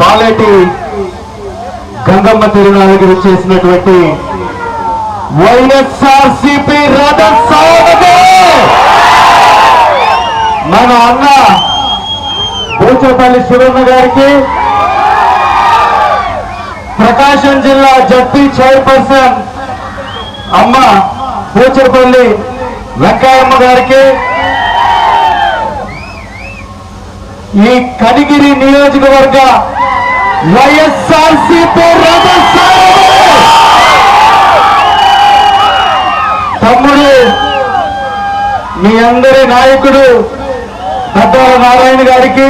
పాలేటి గంగమ్మ తిరునాళ్ళకి వచ్చేసినటువంటి వైఎస్ఆర్ సిపి రథ మన అన్న బూచపల్లి శివన్న గారికి ప్రకాశం జిల్లా జడ్పీ చైర్పర్సన్ అమ్మ పూచరపల్లి వెంకయ్యమ్మ గారికి ఈ కనిగిరి నియోజకవర్గ వైఎస్ఆర్ తమ్ముడు మీ అందరి నాయకుడు పెద్దల నారాయణ గారికి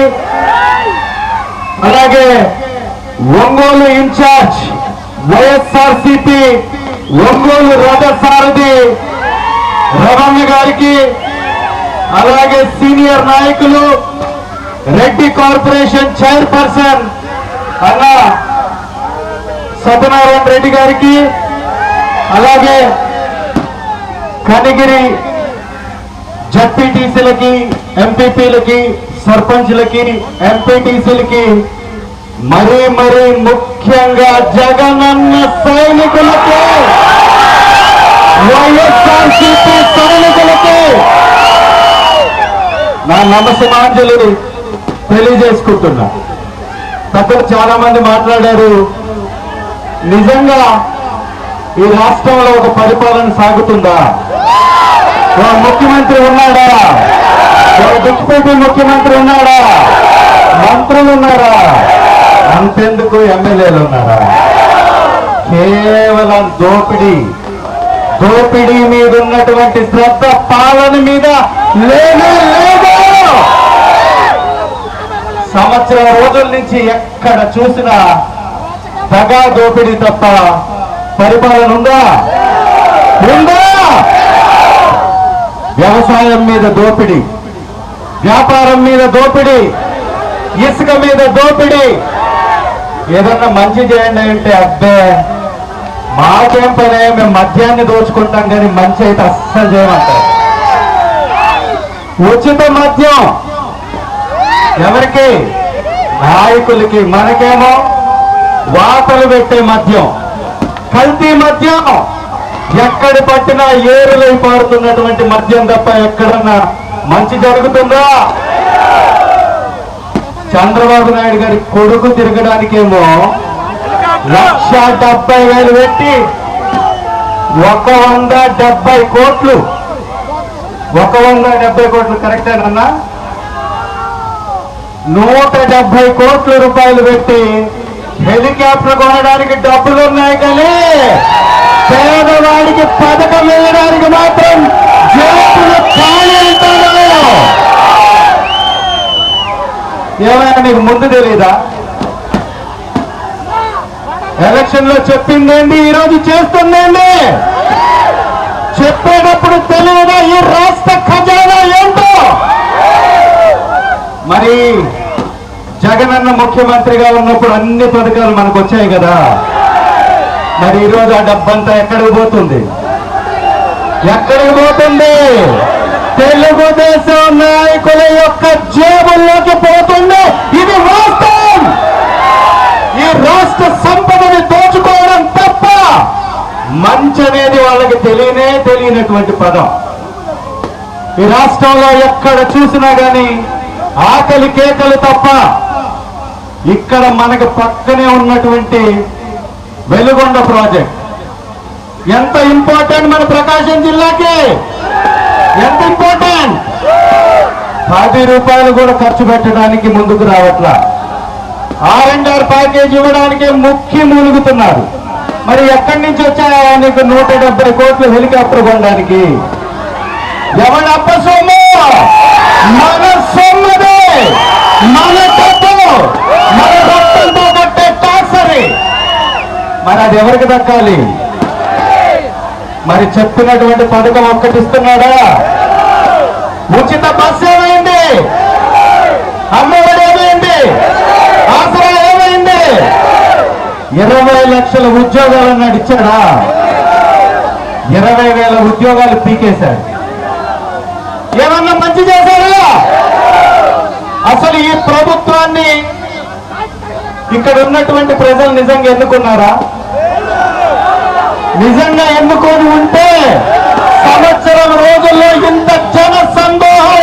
అలాగే Ongole in-charge YSR CP Ongole రథసారథి రమణ గారికి అలాగే సీనియర్ నాయకులు రెడ్డి కార్పొరేషన్ చైర్పర్సన్ అన్న సత్యనారాయణ రెడ్డి గారికి అలాగే కనిగిరి జడ్పీటీసీలకి ఎంపీపీలకి సర్పంచ్లకి ఎంపీటీసీలకి మరీ మరీ ముఖ్యంగా జగనన్న సైనికులకి వైఎస్ఆర్సీపీ సైనికులకి నా నమస్సమాంజలి తెలియజేసుకుంటున్నా. పెద్దలు చాలా మంది మాట్లాడారు. నిజంగా ఈ రాష్ట్రంలో ఒక పరిపాలన సాగుతుందా? ఓ ముఖ్యమంత్రి ఉన్నాడా? ఓ డిప్యూటీ ముఖ్యమంత్రి ఉన్నాడా? మంత్రులు ఉన్నారా? అంతెందుకు ఎమ్మెల్యేలు ఉన్నారా? కేవలం దోపిడీ. దోపిడీ మీద ఉన్నటువంటి శ్రద్ధ పాలన మీద లేనే లేదు. సంవత్సరం రోజుల నుంచి ఎక్కడ చూసినా దగా దోపిడీ తప్ప పరిపాలన ఉందా? ఉందా? వ్యవసాయం మీద దోపిడీ వ్యాపారం మీద దోపిడీ ఇసుక మీద దోపిడీ. ఏదన్నా మంచి చేయండి అంటే అబ్బే మాకేం పనే మేము మద్యాన్ని దోచుకుంటాం కానీ మంచి అయితే అస్సలు చేయమంటారు. ఉచిత మద్యం ఎవరికి? నాయకులకి మనకేమో వాతలు పెట్టే మద్యం. కల్తీ మద్యం. ఎక్కడ పట్టినా ఏరులై పారుతున్నటువంటి మద్యం తప్ప ఎక్కడన్నా మంచి జరుగుతుందా? చంద్రబాబు నాయుడు గారి కొడుకు తిరగడానికేమో లక్ష డెబ్బై వేలు పెట్టి ఒక వంద డెబ్బై కోట్లు. ఒక వంద డెబ్బై కోట్లు కరెక్టేనన్నా? నూట డెబ్బై కోట్ల రూపాయలు పెట్టి హెలికాప్టర్ కొనడానికి డబ్బులు ఉన్నాయి కానీ పేదవాడికి పథకం వెళ్ళడానికి మాత్రం జేబులు ఖాళీ అంటున్నాడు. ఏమైనా నీకు ముందు తెలీదా? ఎలక్షన్లో చెప్పిందండి ఈ రోజు చెప్పేటప్పుడు తెలియదా ఈ రాష్ట్ర ఖజానా ఏంటో? మరి జగనన్న ముఖ్యమంత్రిగా ఉన్నప్పుడు అన్ని పథకాలు మనకు వచ్చాయి కదా. మరి ఈరోజు ఆ డబ్బంతా ఎక్కడికి పోతుంది? ఎక్కడికి పోతుంది? తెలుగుదేశం నాయకుల యొక్క జేబుల్లోకి పోతుంది. ఇది వాస్తవం. ఈ రాష్ట్ర సంపదని దోచుకోవడం తప్ప మంచి అనేది వాళ్ళకి తెలియనే తెలియనటువంటి పదం. ఈ రాష్ట్రంలో ఎక్కడ చూసినా గాని ఆకలి కేకలు తప్ప ఇక్కడ మనకు పక్కనే ఉన్నటువంటి వెలుగొండ ప్రాజెక్ట్. ఎంత ఇంపార్టెంట్ మన ప్రకాశం జిల్లాకి? ఎంత ఇంపార్టెంట్? పది రూపాయలు కూడా ఖర్చు పెట్టడానికి ముందుకు రావట్లా. ఆర్ అండ్ ఆర్ ప్యాకేజ్ ఇవ్వడానికి ముక్కి మూలుగుతున్నారు. మరి ఎక్కడి నుంచి వచ్చాయా నీకు నూట డెబ్బై కోట్లు హెలికాప్టర్ కొనడానికి? ఎవరి అప్ప సొమ్ము! మన సొమ్ముదే! మన డబ్బు మన రక్తంతో కట్టే మరి అది ఎవరికి దక్కాలి? మరి చెప్పినటువంటి పథకం ఒక్కటిస్తున్నాడా ఉచిత బస్సు ఏమైంది? అమ్మఒడి ఏమైంది? ఆసరా ఏమైంది? ఇరవై లక్షల ఉద్యోగాలు అన్నాడు ఇచ్చాడా? ఇరవై వేల ఉద్యోగాలు పీకేశాడు ఏమన్నా మంచి చేశారా ఇక్కడ ఉన్నటువంటి ప్రజలు నిజంగా ఎన్నుకున్నారా? నిజంగా ఎన్నుకొని ఉంటే సంవత్సరం రోజుల్లో ఇంత జన సందోహం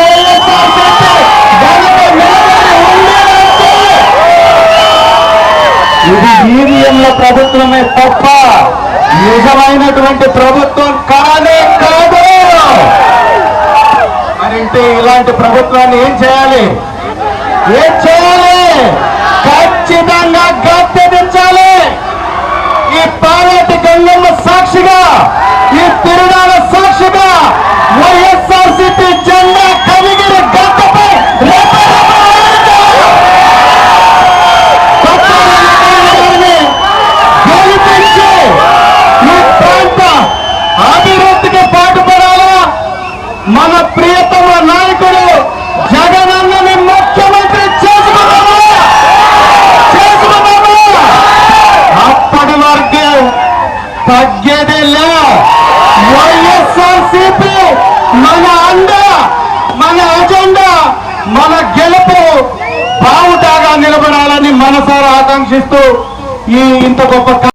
ఇది ఈవీఎంల ప్రభుత్వమే తప్ప నిజమైనటువంటి ప్రభుత్వం కానే కాదు. మరింటే ఇలాంటి ప్రభుత్వాన్ని ఏం చేయాలి? ఏం చేయాలి ఖచ్చితంగా గద్దెదించాలి ఈ పార్వతి గంగమ్మ సాక్షిగా ఈ తిరునాల సాక్షిగా వైఎస్ఆర్ సిపి జెండా కవిగిరి గద్దపై గెలిపించి ఈ ప్రాంత అభివృద్ధికి పాటుపడాలా మన ప్రియతమ నాయకుడు జగనన్నని ముఖ్యమంత్రి చేసుకున్నాము చేసుకున్నాము అప్పటి వరకు తగ్గేదే లే వైఎస్ఆర్ సిపి మన అండ మన అజెండా మన గెలుపు బావుటాగా నిలబడాలని మనసారా ఆకాంక్షిస్తూ ఈ ఇంత గొప్ప